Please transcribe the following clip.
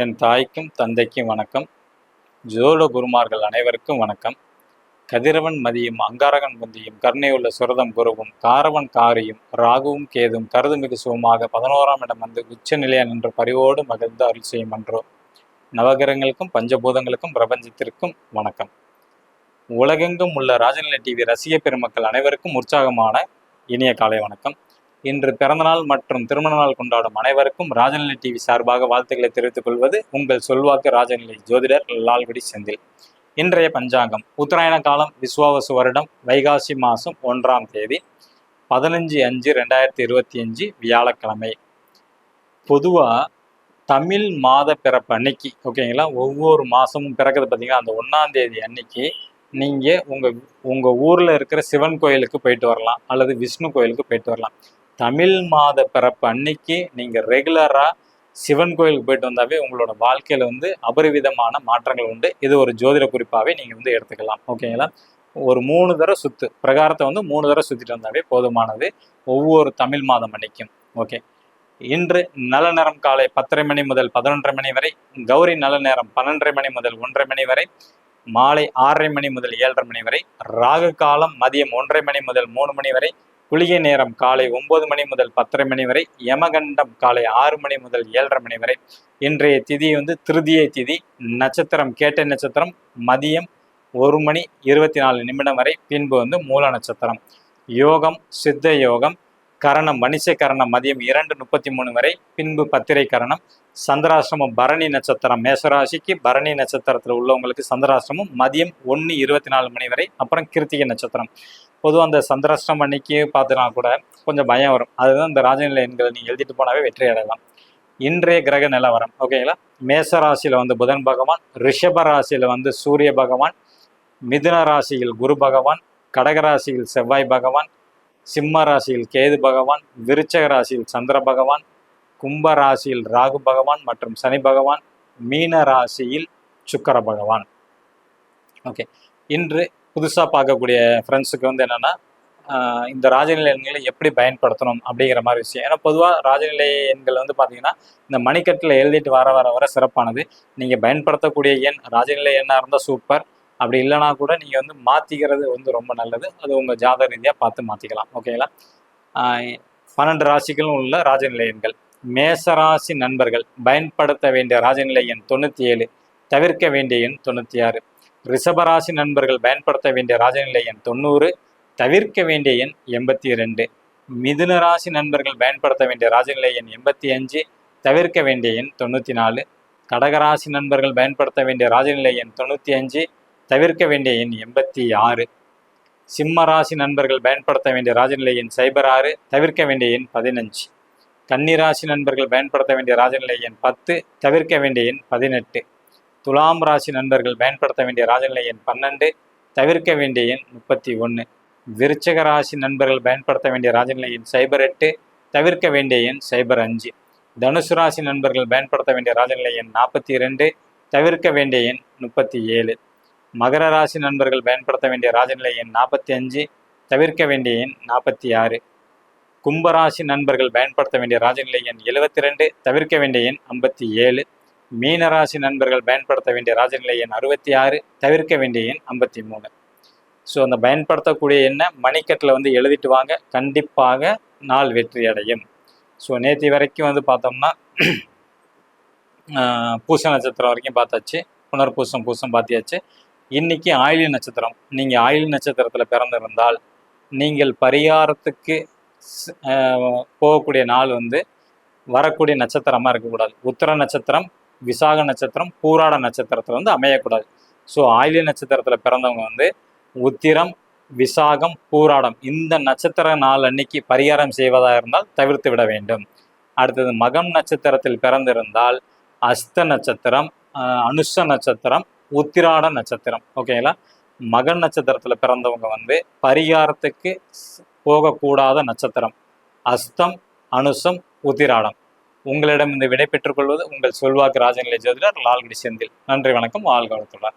என் தாய்க்கும் தந்தைக்கும் வணக்கம். ஜோட குருமார்கள் அனைவருக்கும் வணக்கம். கதிரவன் மதியும் அங்காரகன் முந்தியும் கருணையுள்ள சுரதம் குருவும் காரவன் காரியும் ராகுவும் கேதும் கருதுமிகு சுகமாக பதினோராம் இடம் வந்து உச்ச நிலையா நின்று பரிவோடு மகிழ்ந்து அருள் செய்யும் என்றோ நவகிரகங்களுக்கும் பஞ்சபூதங்களுக்கும் பிரபஞ்சத்திற்கும் வணக்கம். உலகெங்கும் உள்ள ராஜநிலை டிவி ரசிக பெருமக்கள் அனைவருக்கும் உற்சாகமான இனிய காலை வணக்கம். இன்று பிறந்தநாள் மற்றும் திருமண நாள் கொண்டாடும் அனைவருக்கும் ராஜநிலை டிவி சார்பாக வாழ்த்துக்களை தெரிவித்துக் கொள்வது உங்கள் சொல்வாக்கு ராஜநிலை ஜோதிடர் லால்குடி செந்தில். இன்றைய பஞ்சாங்கம் உத்தராயண காலம் விஸ்வாவசு வருடம் வைகாசி மாதம் ஒன்றாம் தேதி பதினஞ்சு அஞ்சு ரெண்டாயிரத்தி இருபத்தி அஞ்சு வியாழக்கிழமை. பொதுவாக தமிழ் மாத பிறப்பு அன்னைக்கு ஓகேங்களா ஒவ்வொரு மாதமும் பிறக்கிறது பார்த்தீங்கன்னா அந்த ஒன்றாம் தேதி அன்னைக்கு நீங்கள் உங்கள் உங்கள் ஊரில் இருக்கிற சிவன் கோயிலுக்கு போயிட்டு வரலாம் அல்லது விஷ்ணு கோயிலுக்கு போயிட்டு வரலாம். தமிழ் மாத பிறப்பு அன்னைக்கு நீங்கள் ரெகுலராக சிவன் கோயிலுக்கு போயிட்டு வந்தாவே உங்களோட வாழ்க்கையில் வந்து அபரிவிதமான மாற்றங்கள் உண்டு. இது ஒரு ஜோதிட குறிப்பாகவே நீங்கள் வந்து எடுத்துக்கலாம். ஓகேங்களா ஒரு மூணு தடவை சுத்து. பிரகாரத்தை வந்து மூணு தடவை சுற்றிட்டு வந்தாவே போதுமானது ஒவ்வொரு தமிழ் மாதம் அன்னைக்கும். ஓகே இன்று நல்ல நேரம் காலை பத்தரை மணி முதல் பதினொன்றரை மணி வரை கௌரி நல்ல நேரம் பன்னெண்டரை மணி முதல் ஒன்றரை மணி வரை மாலை ஆறரை மணி முதல் ஏழரை மணி வரை ராகு காலம் மதியம் ஒன்றரை மணி முதல் மூணு மணி வரை குளிகை நேரம் காலை ஒன்பது மணி முதல் பத்தரை மணி வரை யமகண்டம் காலை ஆறு மணி முதல் ஏழரை மணி வரை. இன்றைய திதி வந்து திருதியை திதி. நட்சத்திரம் கேட்ட நட்சத்திரம் மதியம் ஒரு மணி இருபத்தி நாலு நிமிடம் வரை. பின்பு வந்து மூல நட்சத்திரம். யோகம் சித்த யோகம் கரணம் வணிசை கரணம் மதியம் இரண்டு முப்பத்தி மூணு வரை. பின்பு பத்திரை கரணம். சந்திராசிரமம் பரணி நட்சத்திரம். மேசராசிக்கு பரணி நட்சத்திரத்தில் உள்ளவங்களுக்கு சந்திராசிரமம் மதியம் ஒன்று இருபத்தி நாலு மணி வரை. அப்புறம் கிருத்திகை நட்சத்திரம். பொதுவாக அந்த சந்திராஷ்டிரம் அன்னைக்கு பார்த்துனா கூட கொஞ்சம் பயம் வரும். அதுதான் இந்த ராஜநிலை எண்களை நீங்கள் எழுதிட்டு போனாவே வெற்றி அடையலாம். இன்றைய கிரக நிலவரம் ஓகேங்களா மேச ராசியில் வந்து புதன் பகவான் ரிஷப ராசியில் வந்து சூரிய பகவான் மிதுன ராசியில் குரு பகவான் கடக ராசியில் செவ்வாய் பகவான் சிம்ம ராசியில் கேது பகவான் விருச்சக ராசியில் சந்திர பகவான் கும்ப ராசியில் ராகு பகவான் மற்றும் சனி பகவான் மீன ராசியில் சுக்கர பகவான். ஓகே இன்று புதுசாக பார்க்கக்கூடிய ஃப்ரெண்ட்ஸுக்கு வந்து என்னென்னா இந்த ராஜநிலை எண்களை எப்படி பயன்படுத்தணும் அப்படிங்கிற மாதிரி விஷயம். ஏன்னா பொதுவாக ராஜநிலை எண்கள் வந்து பார்த்தீங்கன்னா இந்த மணிக்கட்டில் எழுதிட்டு வர வர வர சிறப்பானது. நீங்கள் பயன்படுத்தக்கூடிய எண் ராஜநிலை எண்ணாக இருந்தால் சூப்பர் அப்படி இல்லைனா கூட நீங்கள் வந்து மாற்றிக்கிறது வந்து ரொம்ப நல்லது. அது உங்கள் ஜாதக ரீதியாக பார்த்து மாற்றிக்கலாம் ஓகேங்களா பன்னெண்டு ராசிகளும் உள்ள ராஜநிலை எண்கள். மேசராசி நண்பர்கள் பயன்படுத்த வேண்டிய ராஜநிலை எண் தொண்ணூற்றி ஏழு தவிர்க்க வேண்டிய எண் தொண்ணூற்றி ஆறு. ரிஷபராசி நண்பர்கள் பயன்படுத்த வேண்டிய ராஜநிலை எண் தொண்ணூறு தவிர்க்க வேண்டிய எண் எண்பத்தி ரெண்டு மிதுன ராசி நண்பர்கள் பயன்படுத்த வேண்டிய ராஜநிலை எண் எண்பத்தி அஞ்சு தவிர்க்க வேண்டிய எண் தொண்ணூற்றி நாலு கடகராசி நண்பர்கள் பயன்படுத்த வேண்டிய ராஜநிலை எண் தொண்ணூற்றி அஞ்சு தவிர்க்க வேண்டிய எண் எண்பத்தி ஆறு சிம்ம ராசி நண்பர்கள் பயன்படுத்த வேண்டிய ராஜநிலை எண் சைபர் ஆறு தவிர்க்க வேண்டிய எண் பதினஞ்சு. கன்னிராசி நண்பர்கள் பயன்படுத்த வேண்டிய ராஜநிலை எண் பத்து தவிர்க்க வேண்டிய எண் பதினெட்டு. துலாம் ராசி நண்பர்கள் பயன்படுத்த வேண்டிய ராஜநிலை எண் பன்னெண்டு தவிர்க்க வேண்டிய எண் முப்பத்தி ஒன்று விருச்சக ராசி நண்பர்கள் பயன்படுத்த வேண்டிய ராஜநிலை எண் சைபர் எட்டு தவிர்க்க வேண்டிய எண் சைபர் அஞ்சு. தனுசு ராசி நண்பர்கள் பயன்படுத்த வேண்டிய ராஜநிலை எண் நாற்பத்தி இரண்டு தவிர்க்க வேண்டிய எண் முப்பத்தி ஏழு. மகர ராசி நண்பர்கள் பயன்படுத்த வேண்டிய ராஜநிலை எண் நாற்பத்தி அஞ்சு தவிர்க்க வேண்டிய எண் நாற்பத்தி ஆறு. கும்பராசி நண்பர்கள் பயன்படுத்த வேண்டிய ராஜநிலை எண் எழுபத்தி ரெண்டு தவிர்க்க வேண்டிய எண் ஐம்பத்தி ஏழு. மீனராசி நண்பர்கள் பயன்படுத்த வேண்டிய ராஜநிலை எண் அறுபத்தி ஆறு தவிர்க்க வேண்டிய எண் ஐம்பத்தி மூணு. ஸோ அந்த பயன்படுத்தக்கூடிய எண்ணை மணிக்கட்டில் வந்து எழுதிட்டு வாங்க. கண்டிப்பாக நாள் வெற்றி அடையும். ஸோ நேற்று வரைக்கும் வந்து பார்த்தோம்னா பூச நட்சத்திரம் வரைக்கும் பார்த்தாச்சு. புனர்பூசம் பூசம் பார்த்தியாச்சு இன்னைக்கு ஆயுள் நட்சத்திரம். நீங்கள் ஆயுள் நட்சத்திரத்தில் பிறந்திருந்தால் நீங்கள் பரிகாரத்துக்கு போகக்கூடிய நாள் வந்து வரக்கூடிய நட்சத்திரமாக இருக்கக்கூடாது. உத்தர நட்சத்திரம் விசாக நட்சத்திரம் பூராட நட்சத்திரத்தில் வந்து அமையக்கூடாது. ஸோ ஆயிலி நட்சத்திரத்தில் பிறந்தவங்க வந்து உத்திரம் விசாகம் பூராடம் இந்த நட்சத்திர நாள் அன்னைக்கு பரிகாரம் செய்வதாக இருந்தால் தவிர்த்து விட வேண்டும். அடுத்தது மகம் நட்சத்திரத்தில் பிறந்திருந்தால் அஸ்த நட்சத்திரம் அனுஷ நட்சத்திரம் உத்திராட நட்சத்திரம். ஓகேங்களா மகன் நட்சத்திரத்தில் பிறந்தவங்க வந்து பரிகாரத்துக்கு போகக்கூடாத நட்சத்திரம். அஸ்தம் அனுஷம் உத்திராடம். உங்களிடம் இந்த விடை பெற்றுக்கொள்வது உங்கள் சொல்வாக்கு ராஜநிலை ஜோதிடர் லால்குடி செந்தில். நன்றி வணக்கம் வாழ்க வளத்துள்ளார்.